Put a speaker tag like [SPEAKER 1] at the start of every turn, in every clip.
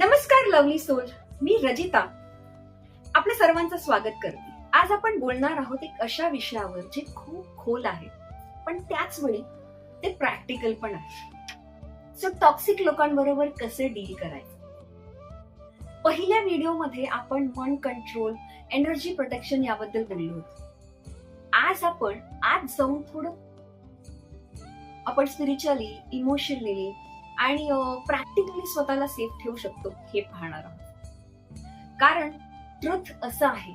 [SPEAKER 1] नमस्कार lovely soul मी रजिता. आपल्या सर्वांचं स्वागत करते. आज आपण बोलणार आहोत एक अशा विषयावर जे खूप खोल आहे. पण त्याच वेळी ते प्रॅक्टिकल पण आहे. सो टॉक्सिक लोकांबरोबर कसे डील करायचं? पहिल्या व्हिडिओमध्ये आपण मन कंट्रोल एनर्जी प्रोटेक्शन याबद्दल बोललो होतो. आज आपण आज जाऊन थोडं आपण स्पिरिच्युअली इमोशनली आणि प्रॅक्टिकली स्वतःला सेफ ठेवू शकतो हे पाहणार आहोत. कारण ट्रुथ असं आहे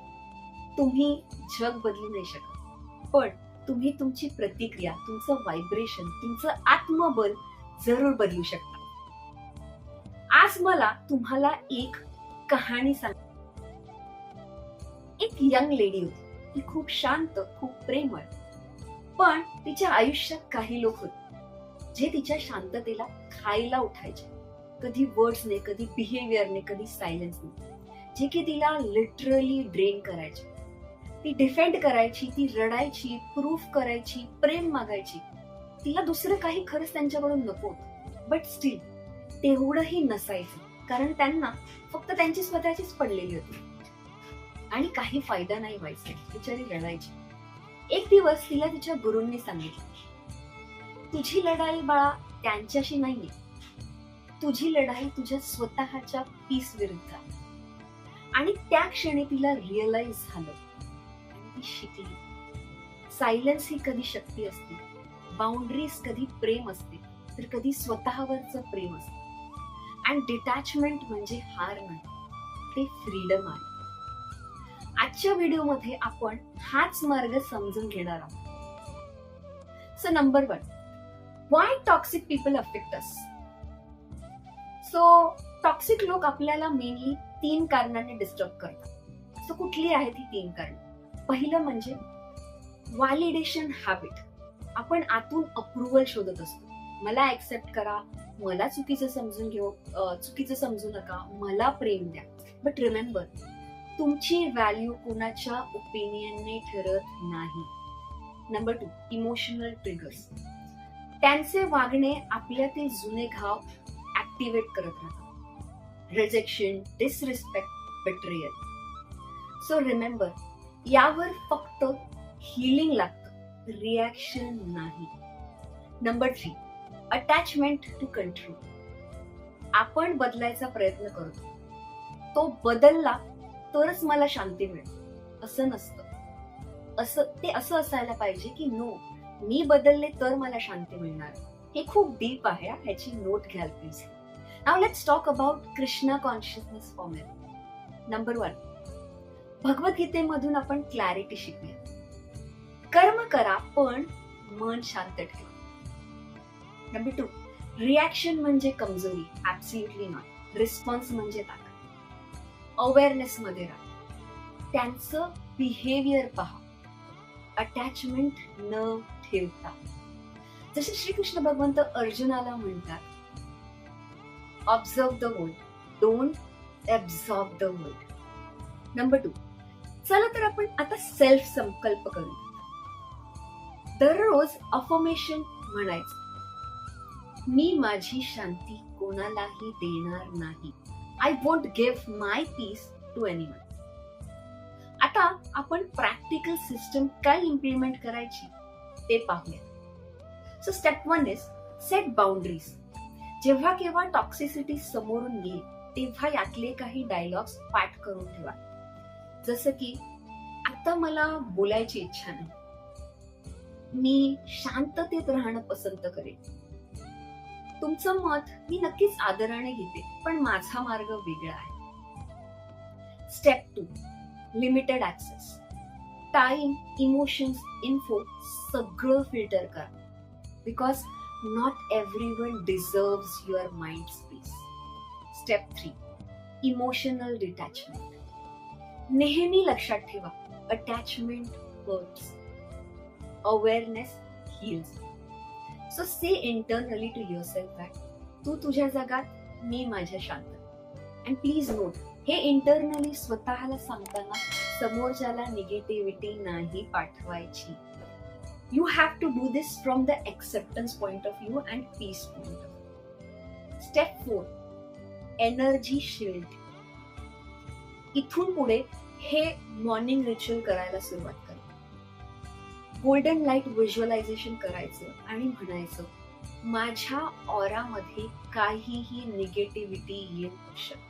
[SPEAKER 1] तुम्ही जग बदलू नाही शकत. पण तुम्ही तुमची प्रतिक्रिया तुमचं व्हायब्रेशन तुमचं आत्मबल जरूर बदलू शकता. आज मला तुम्हाला एक कहाणी सांग एक यंग लेडी होती. ती खूप शांत खूप प्रेमळ. पण तिच्या आयुष्यात काही लोक होते. जे तिच्या शांततेला खायला उठायचे. कधी वर्ड्सने कधी बिहेवियरने कधी सायलेन्सने जे की तिला लिटरली ड्रेन करायचे. ती डिफेंड करायची ती रडायची प्रूफ करायची प्रेम मागायची. तिला दुसरं काही खरंच त्यांच्याकडून नको बट स्टील तेवढंही नसायचं. कारण त्यांना फक्त त्यांची स्वतःचीच पडलेली होती. आणि काही फायदा नाही व्हायचा. बिचारी रडायची. एक दिवस तिला तिच्या गुरूंनी सांगितलं तुझी लढाई बाळा त्यांच्याशी नाहीये. तुझी लढाई तुझ्या स्वतःच्या पीस विरुद्ध आणि त्या क्षणी तिला रिअलाइज झालं. ती शिकली. सायलेन्स ही कधी शक्ती असते? बाउंड्रीज कधी प्रेम असते? तर कधी स्वतःवरच प्रेम असते. अँड डिटॅचमेंट म्हणजे हार नाही. ते फ्रीडम आहे. आजच्या व्हिडिओमध्ये आपण हाच मार्ग समजून घेणार आहोत. So number one why toxic people affect us so toxic लोक आपल्याला मेनली तीन कारणांनी डिस्टर्ब करतात. सो कुठली आहेत ही तीन कारण? पहिलं म्हणजे व्हॅलिडेशन हॅबिट आपण आतून अप्रुव्हल शोधत असतो. मला ऍक्सेप्ट करा मला चुकीचं समजून घेऊ चुकीचं समजू नका मला प्रेम द्या. बट रिमेंबर तुमची व्हॅल्यू कोणाच्या ओपिनियनने ठरत नाही. नंबर टू इमोशनल ट्रिगर्स त्यांचे वागणे आपल्यातील जुने घाव ऍक्टिव्हेट करत राहतात. Rejection disrespect betrayal so remember यावर फक्त हिलिंग लागतं. रिॲक्शन नाही. Number three attachment to control आपण बदलायचा प्रयत्न करतो. तो बदलला तरच मला शांती मिळेल. असं नसतं. असं ते असं असायला पाहिजे की नो मी बदलले तर मला शांती मिळणार. हे खूप डीप आहे ह्याची नोट घ्याल please now let's talk about Krishna consciousness formula number one भगवद्गीतेमधून आपण क्लॅरिटी शिकूया. कर्म करा पण मन शांत ठेवा. नंबर टू रिॲक्शन म्हणजे कमजोरी ऍब्सुटली नॉट रिस्पॉन्स म्हणजे ताकद. अवेअरनेस मध्ये राहा. त्यांचं बिहेवियर पहा. अटॅचमेंट न ठेवता. जसे श्रीकृष्ण भगवंत अर्जुनाला म्हणतात observe the world don't absorb the world number two चला तर आपण आता सेल्फ संकल्प करू. दररोज अफॉर्मेशन म्हणायचं. मी माझी शांती कोणालाही देणार नाही. I won't give my peace to anyone आता आपण प्रॅक्टिकल सिस्टम काय इम्प्लिमेंट करायची? ते पाहूया. So step one is set boundaries जेव्हा केव्हा टॉक्सिसिटी समोरून येईल तेव्हा यातले काही डायलॉग्स पाठ करून ठेवा. जसं की आता मला बोलायची इच्छा नाही. मी शांततेत राहणं पसंत करेन. तुमचं मत मी नक्कीच आदराने घेते पण माझा मार्ग वेगळा आहे. Step two limited access time emotions info सगळं फिल्टर करा. Because not every one deserves your mind space step three emotional detachment नेहमी लक्षात ठेवा attachment words awareness heals so say internally to yourself that तू तुझ्या जगात मी माझ्या शांत. अँड प्लीज नोट हे इंटरनली स्वतःला सांगताना समोरच्याला निगेटिव्हिटी नाही पाठवायची. You have to do this from the acceptance point of view and peace point of step four energy shield इथून पुढे हे मॉर्निंग रिच्युअल करायला सुरुवात करा. गोल्डन लाइट व्हिज्युअलायझेशन करायचं आणि म्हणायचं माझ्या ऑरामध्ये काहीही निगेटिव्हिटी येऊ शकत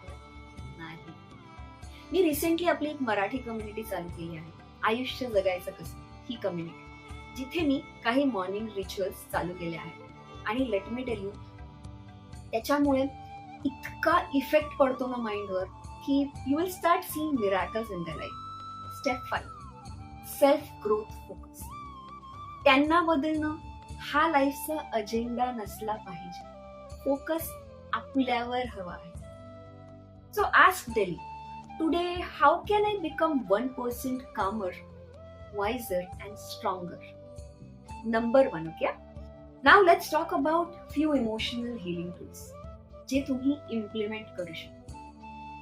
[SPEAKER 1] मी रिसेंटली आपली एक मराठी कम्युनिटी चालू केली आहे. आयुष्य जगायचं कसं? ही कम्युनिटी जिथे मी काही मॉर्निंग रिच्युअल्स चालू केले आहेत. आणि लेट मी टेल यू त्याच्यामुळे इतका इफेक्ट पडतो ना माइंडवर की you will start seeing miracles in the life step five self growth focus त्यांना बदलणं हा लाईफचा अजेंडा नसला पाहिजे. फोकस आपल्यावर हवा आहे. So ask daily Today, how can I become one percent calmer wiser and stronger. Number one, okay? Now let's talk about few emotional healing tools जे तुम्ही इम्प्लिमेंट करू शकता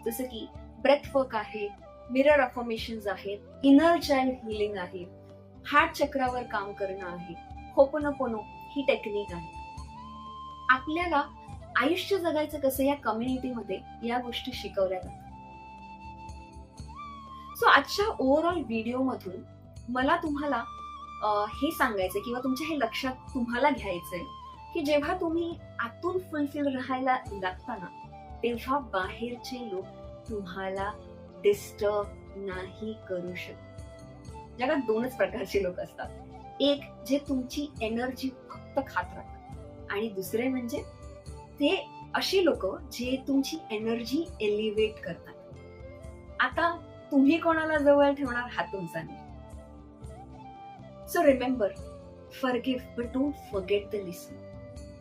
[SPEAKER 1] जसं की ब्रेथ वर्क आहे मिरर अफॉर्मेशन आहेत इनर चाइल्ड हिलिंग आहे heart चक्रावर काम करणं आहे होपनपोनो ही टेक्निक आहे आपल्याला आयुष्य जगायचं कसं या कम्युनिटीमध्ये या गोष्टी शिकवल्या जातात सो आजच्या ओव्हरऑल व्हिडिओमधून मला तुम्हाला हे सांगायचं किंवा तुमच्या हे लक्षात तुम्हाला घ्यायचंय की जेव्हा तुम्ही आतून फुलफिल राहायला लागता ना तेव्हा बाहेरचे लोक तुम्हाला डिस्टर्ब नाही करू शकत. जगात दोनच प्रकारचे लोक असतात. एक जे तुमची एनर्जी फक्त खात राहतात. आणि दुसरे म्हणजे ते अशी लोक जे तुमची एनर्जी एलिव्हेट करतात. आता तुम्ही कोणाला जवळ ठेवणार? हा तुमचा नाही so remember forgive but don't don't the listen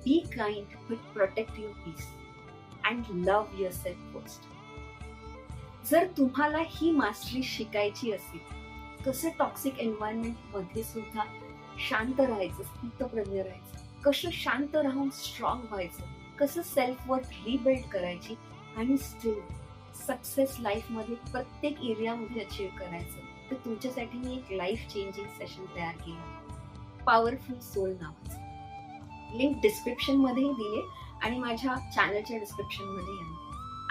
[SPEAKER 1] be kind but protect your peace and love yourself post जर तुम्हाला ही मास्टरी शिकायची असेल कसं टॉक्सिक एन्व्हायरमेंटमध्ये सुद्धा शांत राहायचं स्थितप्रज्ञ राहायचं कसं शांत राहून स्ट्रॉंग व्हायचं कसं सेल्फ वर्थ रिबिल्ड करायची आणि स्टील सक्सेस लाईफमध्ये प्रत्येक एरियामध्ये अचीव करायचं. तर तुमच्यासाठी मी एक लाईफ चेंजिंग सेशन तयार केलं. पॉवरफुल सोल नावाचं. लिंक डिस्क्रिप्शनमध्ये दिले आणि माझ्या चॅनलच्या डिस्क्रिप्शनमध्ये आहे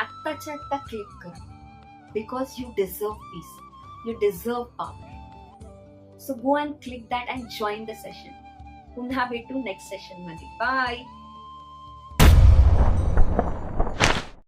[SPEAKER 1] आत्ताच्या आत्ता क्लिक करा. Because you deserve peace you deserve power so go and click that and join the session पुन्हा भेटू नेक्स्ट सेशनमध्ये. बाय